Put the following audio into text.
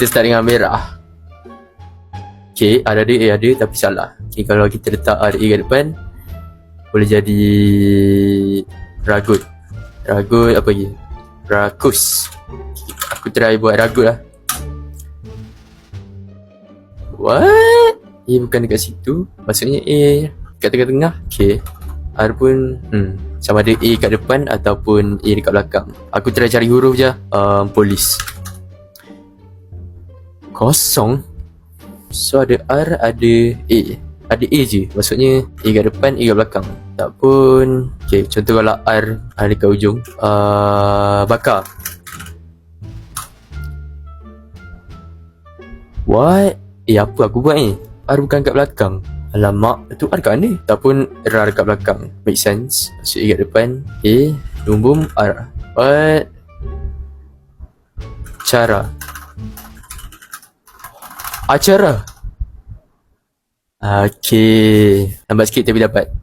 Kita start dengan merah. Okay, ada, A ada tapi salah. Okay, kalau kita letak R, A kat depan, boleh jadi ragut. Ragut apa lagi? Rakus. Okay, aku try buat ragut lah. What? A bukan dekat situ. Maksudnya A kat tengah-tengah. Okay. R pun hmm, sama ada A kat depan ataupun A dekat belakang. Aku try cari huruf je. Um, polis. Kosong. So ada R, ada A. Ada A je. Maksudnya A kat depan, A kat belakang. Tak pun. Okay, contoh kalau R, R dekat ujung. Uh, bakar. What? Eh apa aku buat ni? R bukan kat belakang. Alamak, tu R kat mana? Ataupun R kat belakang. Make sense. Maksud A kat depan. A, boom, R. What? Cara. Acara. Okay. Lambat sikit tapi dapat.